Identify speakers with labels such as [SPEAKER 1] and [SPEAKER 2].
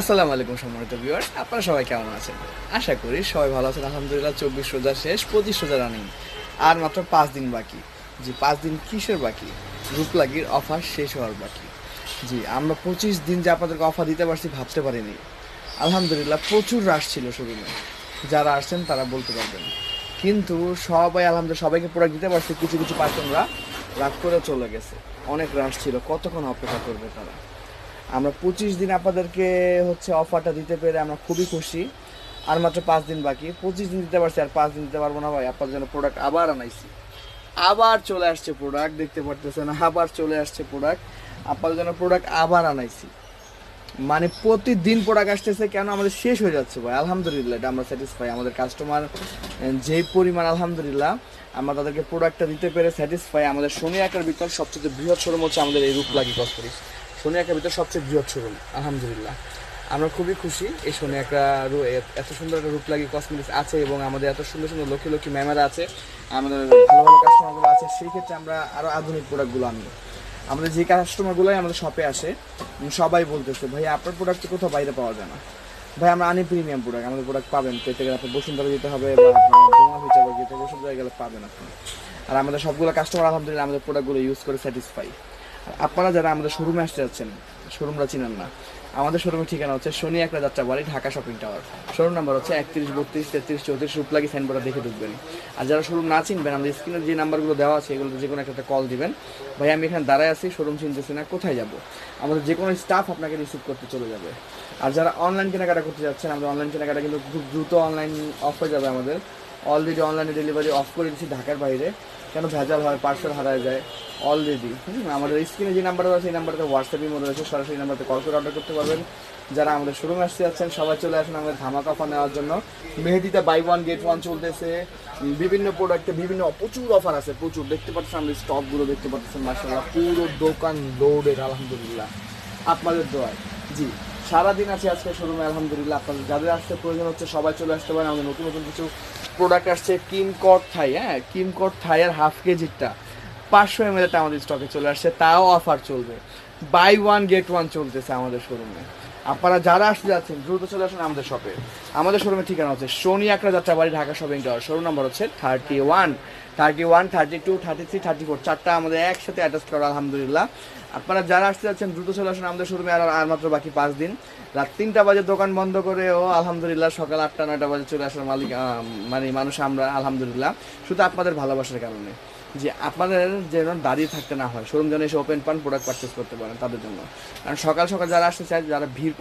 [SPEAKER 1] আসসালামু আলাইকুম সম্মানিত ভিউয়ার্স আপনারা সবাই কেমন আছেন? আশা করি সবাই ভালো আছেন, আলহামদুলিল্লাহ চব্বিশ রোজা শেষ, পঁচিশ রোজা রানিং আর মাত্র পাঁচ দিন বাকি। জি, পাঁচ দিন কিসের বাকি? রূপলাগির অফার শেষ হওয়ার বাকি। জি, আমরা পঁচিশ দিন যে আপনাদেরকে অফার দিতে পারছি ভাবতে পারিনি। আলহামদুলিল্লাহ প্রচুর রাশ ছিল শোরুমে যারা আসছেন তারা বলতে পারবেন। কিন্তু সবাই, আলহামদুলিল্লাহ সবাইকে প্রোডাক্ট দিতে পারছি, কিছু কিছু পার্সনরা রাত করে চলে গেছে। অনেক রাশ ছিল, কতক্ষণ অপেক্ষা করবে তারা? আমরা পঁচিশ দিন আপনাদেরকে হচ্ছে অফারটা দিতে পেরে আমরা খুবই খুশি। আর মাত্র পাঁচ দিন বাকি। পঁচিশ দিন দিতে পারছি, আর পাঁচ দিন দিতে পারব না ভাই। আপনার জন্য প্রোডাক্ট আবার আনাইছি। আবার চলে আসছে প্রোডাক্ট দেখতে পারতেছেন, আবার চলে আসছে প্রোডাক্ট আপনাদের জন্য প্রোডাক্ট আবার আনাইছি। মানে প্রতিদিন প্রোডাক্ট আসতেছে কেন আমাদের শেষ হয়ে যাচ্ছে ভাই। আলহামদুলিল্লাহ, এটা আমরা স্যাটিসফাই আমাদের কাস্টমার যেই পরিমাণ আলহামদুলিল্লাহ, আমরা তাদেরকে প্রোডাক্টটা দিতে পেরে স্যাটিসফাই আমাদের শনি আঁকার ভিতর সবচেয়ে বৃহৎ শোরুম হচ্ছে আমাদের এই রূপ লাগি কসমেটিক্স শনি আঁকার ভিতর সবচেয়ে বৃহৎ শোরুম, আলহামদুলিল্লাহ। আমরা খুবই খুশি এই শনি একটা এত সুন্দর একটা রূপ লাগি কসমেটিক্স আছে এবং আমাদের এত সুন্দর সুন্দর লক্ষ্মী লক্ষ্মী ম্যামেরা আছে, আমাদের ভালো ভালো কাস্টমারগুলো আছে, সেই ক্ষেত্রে আমরা আরও আধুনিক প্রোডাক্টগুলো আনব। আমাদের যে কাস্টমারগুলোই আমাদের শপে আসে সবাই বলতেছে, ভাই, আপনার প্রোডাক্ট কোথাও বাইরে পাওয়া যায় না। ভাই, আমরা আনি প্রিমিয়াম প্রোডাক্ট আমাদের প্রোডাক্ট পাবেন পেতে গেলে আপনার বসুন্ধরা যেতে হবে বা আপনার ফিচার যেতে বসুন্ধরা গেলে পাবেন আপনি। আর আমাদের সবগুলো কাস্টমার আলহামদুলিল্লাহ, আমাদের প্রোডাক্টগুলো ইউজ করে স্যাটিসফাই আপনারা যারা আমাদের শোরুমে আসতে যাচ্ছেন শোরুমরা চিনেন না, আমাদের শোরুমের ঠিকানা হচ্ছে শনি একটা Jatrabari, Dhaka shopping tower showroom number হচ্ছে একত্রিশ, বত্রিশ, তেত্রিশ, চৌত্রিশ, রূপলাগি সাইনবোর্ডে দেখে ঢুকবেন। আর যারা শোরুম না চিনবেন, আমাদের স্ক্রিনের যে নাম্বারগুলো দেওয়া আছে, এগুলো যে কোনো একটা কল দিবেন। ভাই, আমি এখানে দাঁড়ায় আছি শোরুম চিনতেছি না, কোথায় যাব? আমাদের যে কোনো স্টাফ আপনাকে রিসিভ করতে চলে যাবে। আর যারা অনলাইন কেনাকাটা করতে যাচ্ছেন, আমাদের অনলাইন কেনাকাটা কিন্তু খুব দ্রুত অনলাইন অফ হয়ে যাবে আমাদের। অলরেডি অনলাইনে ডেলিভারি অফ করে দিচ্ছি ঢাকার বাইরে। কেন ভেজাল হয় পার্সেল হারায় যায় অলরেডি আমাদের স্ক্রিনে যে নাম্বারটা আছে, সেই নাম্বারটা হোয়াটসঅ্যাপের মধ্যে রয়েছে, সরাসরি নাম্বারতে কল করে অর্ডার করতে পারবেন। যারা আমাদের শোরুমে আসতে যাচ্ছেন, সবাই চলে আসুন আমাদের ধামাকা অফার নেওয়ার জন্য। মেহেদিতে বাই ওয়ান গেট ওয়ান চলতেছে। বিভিন্ন প্রোডাক্টে বিভিন্ন প্রচুর অফার আছে, প্রচুর। দেখতে পাচ্ছেন আমাদের স্টকগুলো দেখতে পাচ্ছেন মার্শাল্লাহ পুরো দোকান লোডেড আলহামদুলিল্লাহ। আপনাদের দোয়ায়। জি। সারাদিন আছে আজকে শোরুমে, আলহামদুলিল্লাহ, আপনাদের যাদের আসতে প্রয়োজন হচ্ছে সবাই চলে আসতে পারেন। আমাদের নতুন নতুন কিছু প্রোডাক্ট আসছে কিম কট থাই হ্যাঁ? কিম কট থাইয়ের হাফ কেজিটা পাঁচশো এম এলটা আমাদের স্টকে চলে আসছে, তাও অফার চলবে। বাই ওয়ান গেট ওয়ান চলতেছে আমাদের শোরুমে আপনারা যারা আসতে যাচ্ছেন, দ্রুত চলে আসুন আমাদের শপে আমাদের শোরুমের ঠিকানা হচ্ছে Shonir Akhra Jatrabari Dhaka shopping tower showroom number হচ্ছে thirty one thirty one thirty two thirty three thirty four চারটা আমাদের একসাথে অ্যাটাচ করা, আলহামদুলিল্লাহ। আপনারা যারা আসতে যাচ্ছেন, দ্রুত চলে আসুন আমাদের শোরুমে আর আর মাত্র বাকি পাঁচ দিন। রাত তিনটা বাজে, দোকান বন্ধ করে, ও আলহামদুলিল্লাহ সকাল আটটা, নয়টা বাজে চলে আসার মালিক মানে মানুষ আমরা, আলহামদুলিল্লাহ। শুধু আপনাদের ভালোবাসার কারণে। যে আপনাদের যেন দাঁড়িয়ে থাকতে না হয়। শোরুম যেন এসে ওপেন পান প্রোডাক্ট পারচেস করতে পারেন তাদের জন্য। কারণ সকাল সকাল যারা আসতে চায়, যারা ভিড়